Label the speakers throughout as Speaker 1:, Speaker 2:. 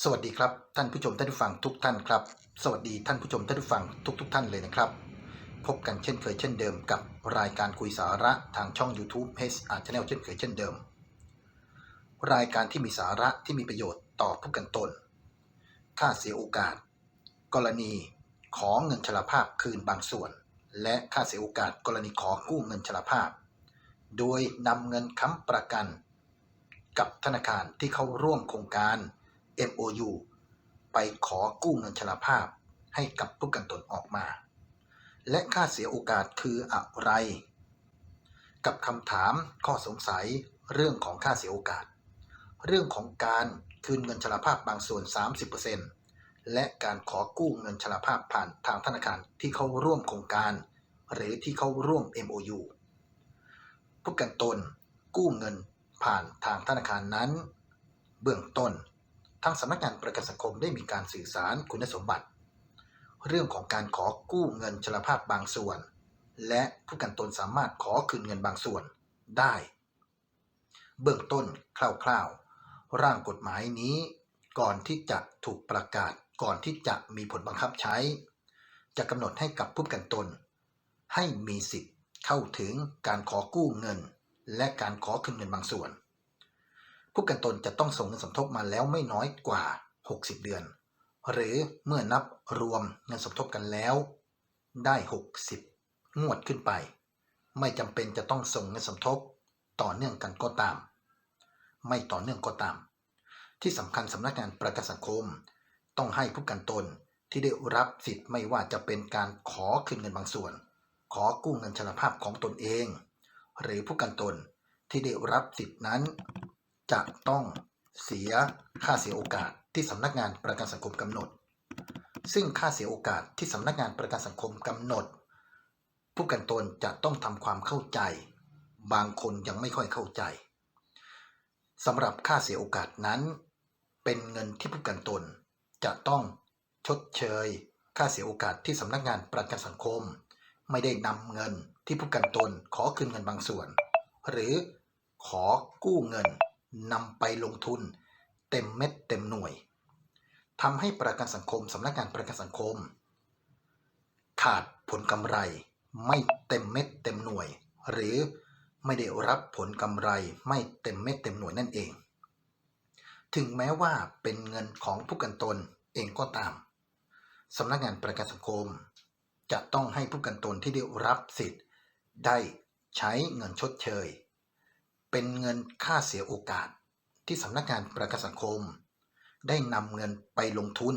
Speaker 1: สวัสดีครับท่านผู้ชมท่านผู้ฟังทุกท่านครับ สวัสดีท่านผู้ชมท่านผู้ฟังทุกทุกๆท่านเลยนะครับ พบกันเช่นเคยเช่นเดิมกับรายการคุยสาระทางช่อง YouTube h r Channel เช่นเคยเช่นเดิม รายการที่มีสาระที่มีประโยชน์ต่อผู้กันตน ค่าเสียโอกาส กรณีขอเงินชราภาพคืนบางส่วน และค่าเสียโอกาสกรณีขอกู้เงินชราภาพ โดยนำเงินค้ำประกัน กับธนาคารที่เข้าร่วมโครงการ MOU ไปขอกู้เงินชราภาพให้กับผู้กันตนออกมา และค่าเสียโอกาสคืออะไร กับคำถามข้อสงสัยเรื่องของค่าเสียโอกาส เรื่องของการคืนเงินชราภาพบางส่วน 30%และการขอกู้เงินชราภาพผ่านทางธนาคารที่เขาร่วมโครงการ หรือที่เขาร่วม MOU ผู้กันตนกู้เงินผ่านทางธนาคารนั้น เบื้องต้น ทางสำนักงานประกันสังคมได้มีการสื่อสารคุณสมบัติ เรื่องของการขอกู้เงินชราภาพบางส่วน และผู้กันตนสามารถขอคืนเงินบางส่วนได้ เบื้องต้นคร่าวๆ ร่างกฎหมายนี้ ก่อนที่จะถูกประกาศก่อนที่จะมีผลบังคับใช้ จะกำหนดให้กับผู้กันตน ให้มีสิทธิ์เข้าถึงการขอกู้เงิน และการขอคืนเงินบางส่วน ผู้กันตนจะต้องส่งเงินสมทบมาแล้วไม่น้อยกว่า 60 เดือน หรือเมื่อนับรวมเงินสมทบกันแล้ว ได้ 60 งวดขึ้นไป ไม่จำเป็นจะต้องส่งเงินสมทบต่อเนื่องกันก็ตาม ไม่ต่อเนื่องก็ตาม ที่สำคัญสำนักงานประกันสังคม ต้องให้ผู้กันตนที่ได้รับสิทธิ์ไม่ว่าจะเป็นการขอคืนเงินบางส่วน ขอกู้เงินชราภาพของตนเอง หรือผู้กันตนที่ได้รับสิทธินั้น จะต้องเสียค่าเสียโอกาสที่สำนักงานประกันสังคมกำหนด ซึ่งค่าเสียโอกาสที่สำนักงานประกันสังคมกำหนด ผู้กันตนจะต้องทำความเข้าใจ บางคนยังไม่ค่อยเข้าใจสำหรับค่าเสียโอกาสนั้น เป็นเงินที่ผู้กันตน จะต้องชดเชย ค่าเสียโอกาสที่สำนักงานประกันสังคม ไม่ได้นำเงินที่ผู้กันตนขอคืนเงินบางส่วน หรือขอกู้เงิน นำไปลงทุน เต็มเม็ดเต็มหน่วยทำให้ประกันสังคมสำนักงานประกันสังคม ขาดผลกำไรไม่เต็มเม็ดเต็มหน่วย หรือไม่ได้รับผลกำไรไม่เต็มเม็ดเต็มหน่วยนั่นเอง ถึงแม้ว่าเป็นเงินของผู้กันตนเองก็ตามสำนักงานประกันสังคม จะต้องให้ผู้กันตนที่ได้รับสิทธิ์ ได้ใช้เงินชดเชย เป็นเงินค่าเสียโอกาสที่สำนักงานประกันสังคม ได้นำเงินไปลงทุน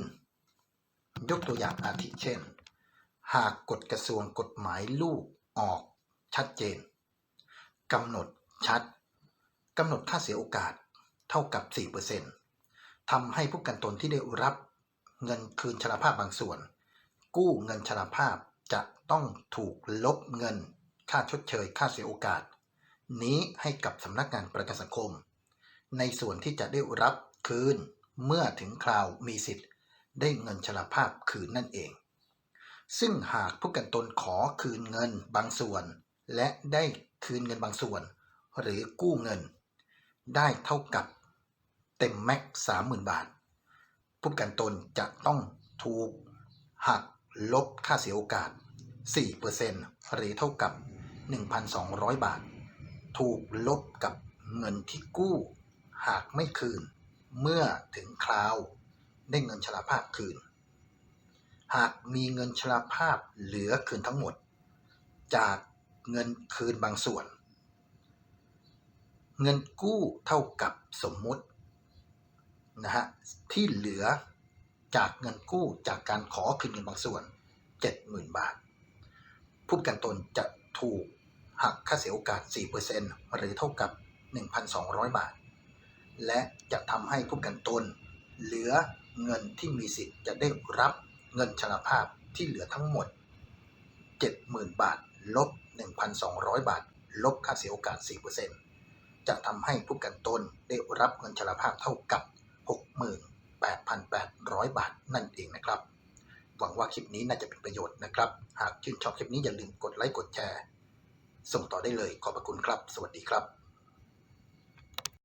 Speaker 1: ยกตัวอย่างอาทิเช่น หากกฎกระทรวงกฎหมายลูกออกชัดเจนกำหนดชัดกำหนดค่าเสียโอกาสเท่ากับ 4%ทำให้ผู้กันตนที่ได้รับเงินคืนชราภาพบางส่วน กู้เงินชราภาพจะต้องถูกลบเงินค่าชดเชย ค่าเสียโอกาส นี้ให้กับสำนักงานประกันสังคม ในส่วนที่จะได้รับคืนเมื่อถึงคราวมีสิทธิ์ ได้เงินชราภาพคืนนั่นเอง ซึ่งหากผู้กันตนขอคืนเงินบางส่วน และได้คืนเงินบางส่วน หรือกู้เงิน ได้เท่ากับเต็มแม็กสามหมื่นบาท ผู้กันตนจะต้องถูกหักลบค่าเสียโอกาส 4%หรือเท่ากับ 1,200 บาท ถูกลบกับเงินที่กู้ หากไม่คืน เมื่อถึงคราวได้เงินชราภาพคืน หากมีเงินชราภาพเหลือคืนทั้งหมด จากเงินคืนบางส่วน เงินกู้เท่ากับสมมุตินะฮะที่เหลือจากเงินกู้จากการขอคืนเงินบางส่วน 70,000 บาท ผู้ประกันตนจะถูก หักค่าเสียโอกาส 4%หรือเท่ากับ 1,200 บาท และจะทำให้ผู้กันตน เหลือเงินที่มีสิทธิ์จะได้รับเงินชราภาพที่เหลือทั้งหมด 70,000 บาท ลบ 1,200 บาท ลบค่าเสียโอกาส 4%จะทำให้ผู้กันตนได้รับเงินชราภาพเท่ากับ 68,800 บาทนั่นเองนะครับ หวังว่าคลิปนี้น่าจะเป็นประโยชน์นะครับ หากชื่นชอบคลิปนี้อย่าลืมกดไลค์กดแชร์ ส่งต่อได้เลยขอบพระคุณครับ สวัสดีครับ